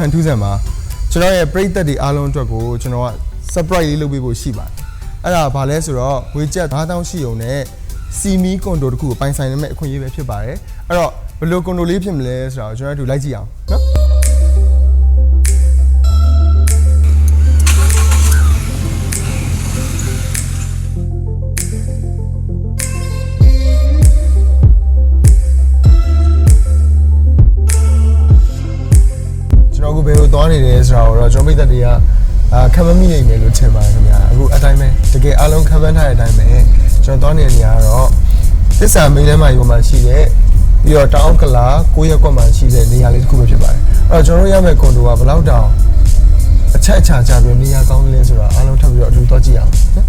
မင်္ဂလာပါကျွန်တော်ဟန်ထူးဆန်ပါကျွန်တော်ရဲ့ပရိသတ်တွေအားလုံးအတွက်ကိုကျွန်တော်က surprise လေးလုပ်ပေးဖို့ရှိပါတယ်အဲ့ဒါဘာလဲဆိုတော့ဝေချက်9000ရှိုံနဲ့စီမီကွန်ဒိုတစ်ခုကိုပိုင်ဆိုင်နိုင်မဲ့အခွင့်အရေးပဲဖြစ်ပါတယ်အဲ့တော့ဘယ်လိုကွန်ဒိုလေးဖြစ်မလဲဆိုတော့ကျွန်တော်တို့လိုက်ကြည့်အောင်နော်ကျွန် လဲဆိုတာကိုတော့ကျွန်တော်မိသက်တွေကအာခံမမိနိုင်မယ်လို့ထင်ပါတယ်ခင်ဗျာအခုအတိုင်းပဲတကယ်အားလုံးခံမှန်းထားတဲ့အတိုင်းပဲကျွန်တော်သွားနေတဲ့နေရာကတော့သစ္စာမင်းထဲမှာယူမှာရှိတဲ့ပြီးတော့တောင်ကလာကိုရက်ကွက်မှာရှိတဲ့နေရာလေးတစ်ခုပဲဖြစ်ပါတယ်အဲ့တော့ကျွန်တော်တို့ရမယ့်ကွန်ဒိုကဘယ်လောက်တောင်အချက်အချာချပြီးနေရာကောင်းလဲဆိုတာအားလုံးထပ်ပြီးတော့အတူသွားကြည့်အောင်နော်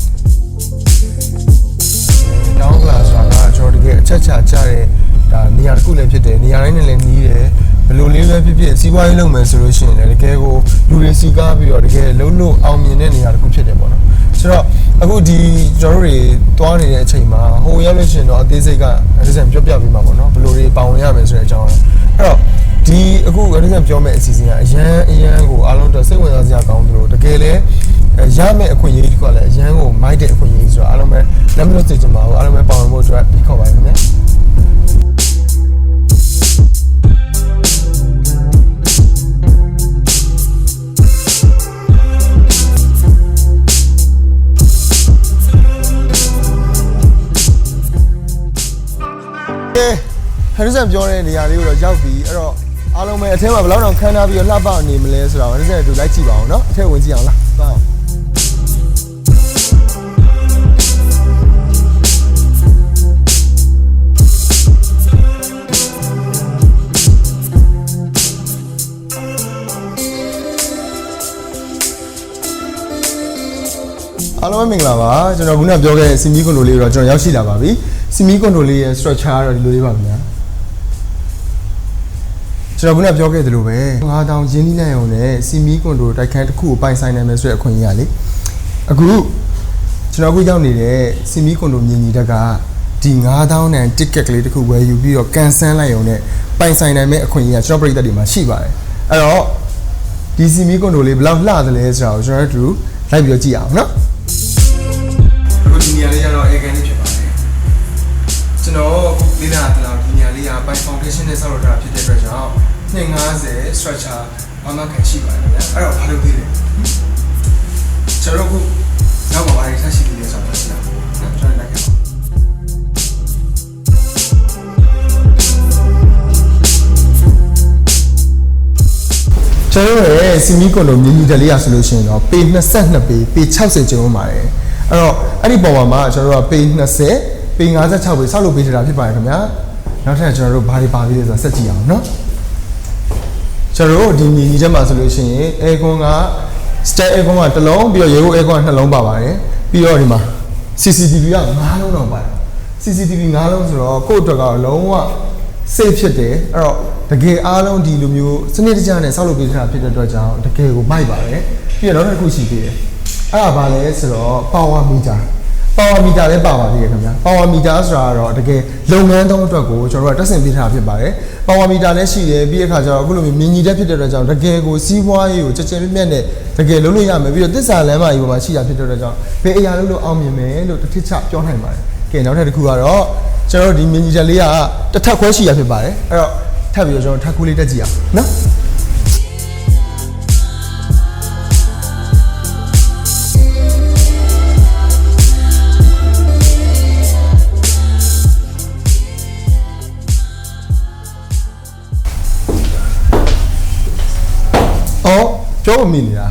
တောင်းကလာဆိုတာကကျွန်တော်တကယ်အချက်ချာကြတဲ့ဒါနေရာတစ်ခုလည်းဖြစ်တယ်နေရာတိုင်းနဲ့လည်းနီးတယ် ဘယ်လိုလေးပဲဖြစ်ဖြစ်စီးပွားရေးလုပ်မယ်ဆိုလို့ရှိရင်လည်းတကယ်ကိုလူတွေစီကားပြီးတော့တကယ်လုံးလုံးအောင်မြင်တဲ့နေရာတစ်ခုဖြစ်တယ်ပေါ့နော်ဆိုတော့အခုဒီကျွန်တော်တို့တွေတွားနေတဲ့အချိန်မှာဟိုရောက်လို့ရှိရင်တော့အသေးစိတ်ကအဒီဇန်ပြောပြပြီးမှာပေါ့နော်ဘယ်လိုတွေပါဝင်ရမယ်ဆိုတဲ့အကြောင်းအဲ့တော့ဒီအခုအဒီဇန်ပြောမယ့်အစီအစဉ်ကအရန်အရန်ကိုအားလုံးတော့စိတ်ဝင်စားစရာကောင်းသလိုတကယ်လည်းအဲရမယ့်အခွင့်အရေးတစ်ခုကလည်းအရန်ကိုမိုက်တဲ့အခွင့်အရေးဆိုတော့အားလုံးပဲလက်မလွတ်စေချင်ပါဘူးအားလုံးပဲပါဝင်ဖို့အတွက်ပြီးခေါ်ပါရခ န်ဒဆန်ပြောတဲ့နေရာလေးကိုတော့ရောက်ပြီအဲ့တော့အားလုံးပဲအထဲမှာဘယ်လောက်တောင်ခန်းထားပြီးတော့လှပနေမလဲဆိုတော့ဟန်ဒဆန်တို့လိုက်ကြည့်ပါအောင်နော်အထဲဝင်ကြည့်အောင်လားသွားအောင်အားလုံးပဲမင်္ဂလာပါကျွန်တော်ခုနပြောခဲ့တဲ့စီမီကွန်ဒိုလေးကိုတော့ကျွန်တော်ရောက်ရှိလာပါပြီစီမီကွန်ဒိုလေးရဲ့ structure ကတော့ဒီလိုလေးပါခင်ဗျာ ကျွန်တော်ခုနပြောခဲ့သလိုပဲ9000ရင်းနှီးနိုင်အောင်နဲ့စီမီကွန်ဒိုတိုက်ခန်းတစ်ခုကိုပိုင်ဆိုင်နိုင်မယ်ဆိုတဲ့အခွင့်အရေးရလေအခုကျွန်တော်အခုရောက်နေတဲ့စီမီကွန်ဒိုမြင်ကြီးတက်ကဒီ9000တန် ticket ကလေးတစ်ခုဝယ်ယူပြီးတော့ကန်ဆန်းလိုက်အောင်နဲ့ပိုင်ဆိုင်နိုင်မဲ့အခွင့်အရေးကကျွန်တော်ပြည်သက်တွေမှာရှိပါတယ်အဲ့တော့ဒီစီမီကွန်ဒိုလေးဘယ်လောက်လှသလဲဆိုတာကိုကျွန်တော်တို့လိုက်ပြီးတော့ကြည့်အောင်နော်အခုဒီနေရာလေးကတော့ air can လေးဖြစ်ပါတယ် ကျွန်တော်လေးလာတလားဒီနေရာလေးက by foundation နဲ့ဆောက်လုပ်ထားတာဖြစ်တဲ့အတွက်ကြောင့်250 structure အမှတ်ခံရှိပါတယ်ခင်ဗျာအဲ့တော့ဘာလုပ်သေးလဲကျွန်တော်တို့အခုနောက်မှာဘာတွေဆက်ရှိသေးလဲဆိုတော့ဆက်လာနော်ကျွန်တော်လိုက်ခဲ့ပါကျွန်တော်တို့ရဲ့စီမီကွန်ဒိုမြင်းကြီးတလေးရဆိုလို့ရှိရင်တော့ပေ22ပေပေ60ကျုံပါတယ်အဲ့တော့အဲ့ဒီပုံပေါ်မှာကျွန်တော်တို့ကပေ20 ပေ56ပေဆောက်လုပ်ပေးထားတာဖြစ်ပါတယ်ခင်ဗျာနောက်ထပ်ကျွန်တော်တို့ဘာတွေပါပြီးလဲဆိုတာဆက်ကြည့်အောင်နော်ကျွန်တော်တို့ဒီမြင်းကြီးထဲမှာဆိုလို့ရှိရင်အဲကွန်က stair aircon ကတစ်လုံးပြီးတော့ရေကို aircon ကနှစ်လုံးပါပါတယ်ပြီးတော့ဒီမှာ CCTV က9လုံးတော့ပါတယ် CCTV 9လုံးဆိုတော့ကိုယ့်အတွက်ကတော့လုံးဝ safe ဖြစ်တယ်အဲ့တော့တကယ်အားလုံးဒီလိုမျိုးစနစ်တကျနဲ့ဆောက်လုပ်ပေးထားတာဖြစ်တဲ့အတွက်ကြောင့်တကယ်ကိုမိုက်ပါတယ်ပြီးတော့နောက်တစ်ခုရှိသေးတယ်အဲ့ဒါဘာလဲဆိုတော့ power meter power meter လည်းပါပါသေးတယ်ခင်ဗျာ power meter ဆိုတာကတော့တကယ်လုပ်ငန်းသုံးအတွက်ကိုကျွန်တော်တို့ကတက်ဆင်ပေးထားတာဖြစ်ပါတယ် power meter လည်းရှိတယ်ပြီးတဲ့အခါကျတော့အခုလိုမျိုးမြင်ကြီးတက်ဖြစ်တဲ့အတွက်ကြောင့်တကယ်ကိုစီးပွားရေးကိုကြက်ကြက်ပြက်ပြက်နဲ့တကယ်လုပ်လို့ရမယ်ပြီးတော့သစ္စာလမ်းမကြီးပေါ်မှာရှိတာဖြစ်တဲ့အတွက်ကြောင့်ဘယ်အရာလုပ်လို့အောင်မြင်မယ်လို့တစ်ထစ်ချပြောနိုင်ပါတယ်ကဲနောက်ထပ်တစ်ခုကတော့ကျွန်တော်တို့ဒီမြင်ကြီးတက်လေးကတစ်ထပ်ခွဲရှိရဖြစ်ပါတယ်အဲ့တော့ထပ်ပြီးတော့ကျွန်တော်ထပ်ကူးလေးတက်ကြည့်အောင်နော်။ ပြောမမိနေတာ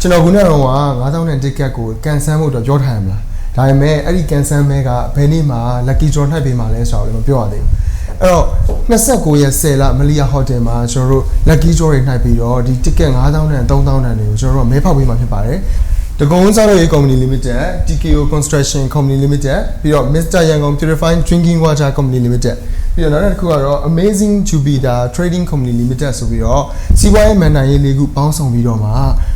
ကျွန်တော်ခုနကတော့9000နဲ့ ticket ကိုကန်ဆယ်ဖို့တော့ပြောထားရမလား။ဒါပေမဲ့အဲ့ဒီကန်ဆယ်မဲကဘယ်နေ့မှ lucky draw နှိုက်ပေးမှလဲဆိုတော့လည်းမပြောရသေးဘူး။အဲ့တော့29ရက်10လမလီယာဟိုတယ်မှာကျွန်တော်တို့ lucky draw တွေနှိုက်ပြီးတော့ဒီ ticket 9000နဲ့3000တန်တွေကိုကျွန်တော်တို့မဲဖောက်ပေးမှဖြစ်ပါတယ်။ တကုန်းစားရေး company limited TKO construction company limited ပြီးတော့ Mr. Yangon purified drinking water company limited ပြီးတော့နောက်တစ်ခုကတော့ amazing jupiter trading company limited ဆိုပြီးတော့စီးပွားရေးမန်နိုင်ရေးလေးခုပေါင်းဆောင်ပြီးတော့မှ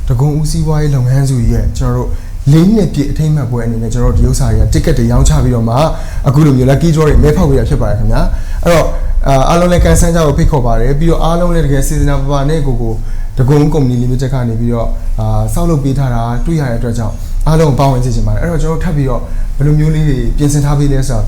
တကုန်းဦးစီးပွားရေးလုပ်ငန်းစုကြီးရဲ့ကျွန်တော်တို့လေးနှစ်ပြည့်အထိမ်းအမှတ်ပွဲအနေနဲ့ကျွန်တော်တို့ဒီဥစ္စာတွေက ticket တွေရောင်းချပြီးတော့မှအခုလိုမျိုး lucky draw တွေမဲဖောက်ပေးရဖြစ်ပါတယ်ခင်ဗျာအဲ့တော့အာအားလုံးလည်းကန်ဆန်းကြကိုဖိတ်ခေါ်ပါတယ်ပြီးတော့အားလုံးလည်းတကယ်စီစဉ်တာပပါနဲ့ကိုကို တကုံကုမ္ပဏီလီမိတက်ကနေပြီးတော့အာစောက်လုပ်ပေးထားတာတွေ့ရတဲ့အတွက်ကြောင့်အားလုံးကိုပါဝင်စေချင်ပါတယ်အဲ့တော့ကျွန်တော်တို့ထပ်ပြီးတော့ဘယ်လိုမျိုးလေးတွေပြင်ဆင်ထားပေးလဲဆိုတော့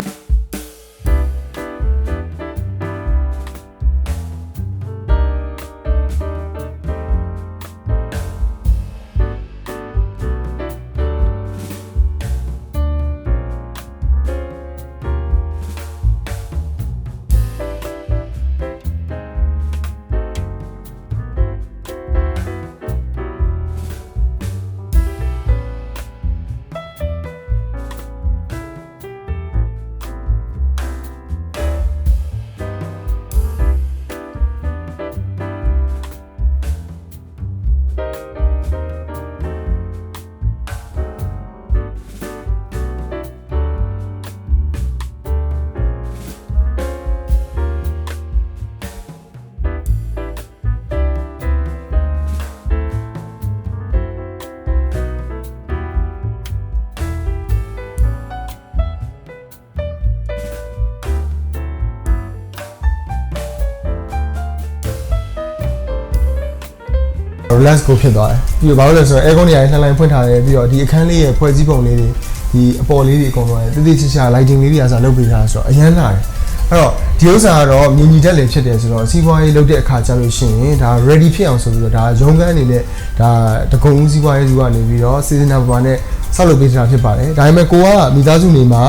relax ကိုဖြစ်သွားတယ်ပြီးတော့ဘာလို့လဲဆိုတော့ air con တွေလှန်လှန်ဖွင့်ထားတယ်ပြီးတော့ဒီအခန်းလေးရဲ့ဖွဲ့စည်းပုံလေးတွေဒီအပေါ်လေးတွေအကုန်လုံးတိတိကျကျ lighting လေးတွေအစားလုပ်ပေးထားဆိုတော့အရန်လာတယ်အဲ့တော့ဒီဥစ္စာကတော့မြင်ညီတက်လည်းဖြစ်တယ်ဆိုတော့စီးပွားရေးလုပ်တဲ့အခါကျလို့ရှိရင်ဒါ ready ဖြစ်အောင်ဆိုပြီးတော့ဒါရုံးခန်းအနေနဲ့ဒါတကုံဦးစီးပွားရေးစုကနေပြီးတော့ seasonal ဘာနဲ့ဆောက်လုပ်ပေးထားဖြစ်ပါတယ်ဒါပေမဲ့ကိုကမိသားစုနေမှာ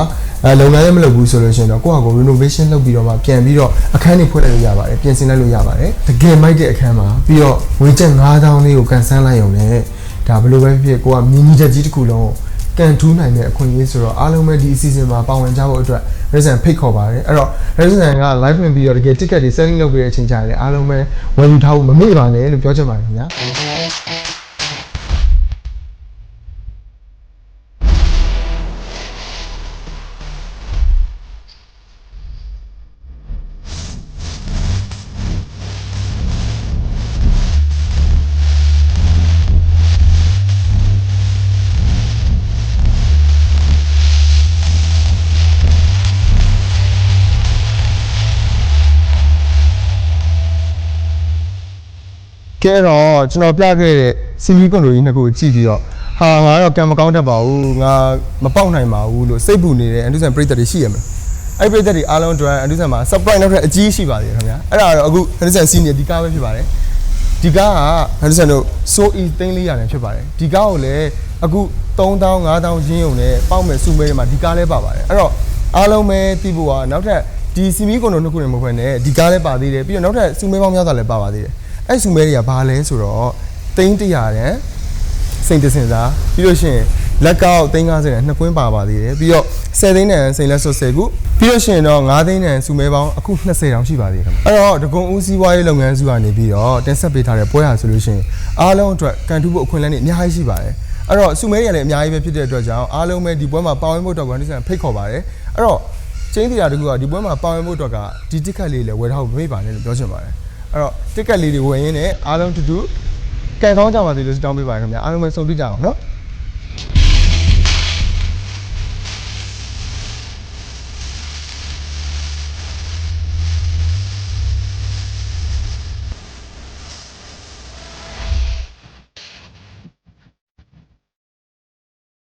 အဲလုပ်ငန်းလည်းမလုပ်ဘူးဆိုလို့ရှိရင်တော့ကိုယ့်ဟာကိုယ် renovation လုပ်ပြီးတော့မှပြန်ပြီးတော့အခန်းတွေဖွင့်လိုက်လို့ရပါတယ်ပြင်ဆင်လိုက်လို့ရပါတယ်တကယ်မိုက်တဲ့အခန်းမှာပြီးတော့ဝေးချက်9000လေးကိုကန်ဆန်းလိုက်ရုံနဲ့ဒါဘယ်လိုပဲဖြစ်ဖြစ်ကိုကမြင်းကြီးချက်ကြီးတစ်ခုလုံးကိုကန်ထူးနိုင်တဲ့အခွင့်အရေးဆိုတော့အားလုံးပဲဒီအစီအစဉ်မှာပါဝင်ကြဖို့အတွက် Resident ဖိတ်ခေါ်ပါတယ်အဲ့တော့ Resident က live ဝင်ပြီးတော့တကယ် ticket တွေ selling လုပ်ပေးတဲ့အချိန်ကြရတယ်အားလုံးပဲဝယ်ယူထားဖို့မမေ့ပါနဲ့လို့ပြောချင်ပါတယ်ခင်ဗျာ ကဲတော့ကျွန်တော်ပြခဲ့တဲ့စီမီကွန်လိုကြီးနှစ်ခုကိုကြည့်ပြီးတော့ဟာငါတော့ကံမကောင်းတတ်ပါဘူးငါမပေါက်နိုင်ပါဘူးလို့စိတ်ပူနေတဲ့အန်ဒူဆန်ပရိသတ်တွေရှိရမလားအဲ့ပရိသတ်တွေအားလုံးအတွက်အန်ဒူဆန်မှာ surprise နောက်ထပ်အကြီးရှိပါသေးတယ်ခင်ဗျာအဲ့ဒါတော့အခုအန်ဒူဆန်စီနီဒီကားပဲဖြစ်ပါတယ်ဒီကားကအန်ဒူဆန်တို့ so e သိန်းလေးရတယ်ဖြစ်ပါတယ်ဒီကားကိုလည်းအခု3000 5000ရင်းုံနဲ့ပေါက်မဲ့စုမဲတွေမှာဒီကားလည်းပါပါတယ်အဲ့တော့အားလုံးပဲသိဖို့ကနောက်ထပ်ဒီစီမီကွန်လိုနှစ်ခုနဲ့မဟုတ်ဘဲနဲ့ဒီကားလည်းပါသေးတယ်ပြီးတော့နောက်ထပ်စုမဲပေါင်းများစွာလည်းပါပါသေးတယ် အဲ့စုမဲတွေကဘာလဲဆိုတော့သိန်း100တန်းစိန်တစင်စားပြီးလို့ရှိရင်လက်ကောက်350နဲ့နှစ်ကွင်းပါပါသေးတယ်ပြီးတော့10သိန်းနဲ့စိန်လက်စွပ်10ခုပြီးလို့ရှိရင်တော့9သိန်းနဲ့စုမဲပေါင်းအခု20တောင်ရှိပါသေးတယ်ခင်ဗျအဲ့တော့ဒဂုံဦးစီးပွားရေးလုပ်ငန်းစုကနေပြီးတော့တင်ဆက်ပေးထားတဲ့ပွဲဟာဆိုလို့ရှိရင်အားလုံးအတွက်ကန်ထူးဖို့အခွင့်အလမ်းတွေအများကြီးရှိပါတယ်အဲ့တော့စုမဲတွေကလည်းအများကြီးပဲဖြစ်တဲ့အတွက်ကြောင့်အားလုံးပဲဒီပွဲမှာပါဝင်ဖို့တော့ကွန်ဒီဆန်ဖိတ်ခေါ်ပါတယ်အဲ့တော့ချင်းတရားတကူကဒီပွဲမှာပါဝင်ဖို့တော့ကဒီတစ်ခတ်လေးလည်းဝယ်ထားဖို့မမေ့ပါနဲ့လို့ပြောချင်ပါတယ် အဲ့တော့တစ်ခတ်လေးတွေဝယ်ရင်းနဲ့အားလုံးတူတူကံကောင်းကြပါစေလို့ဆုတောင်းပေးပါရခင်ဗျာအားလုံးပဲစုံတွေ့ကြအောင်နော်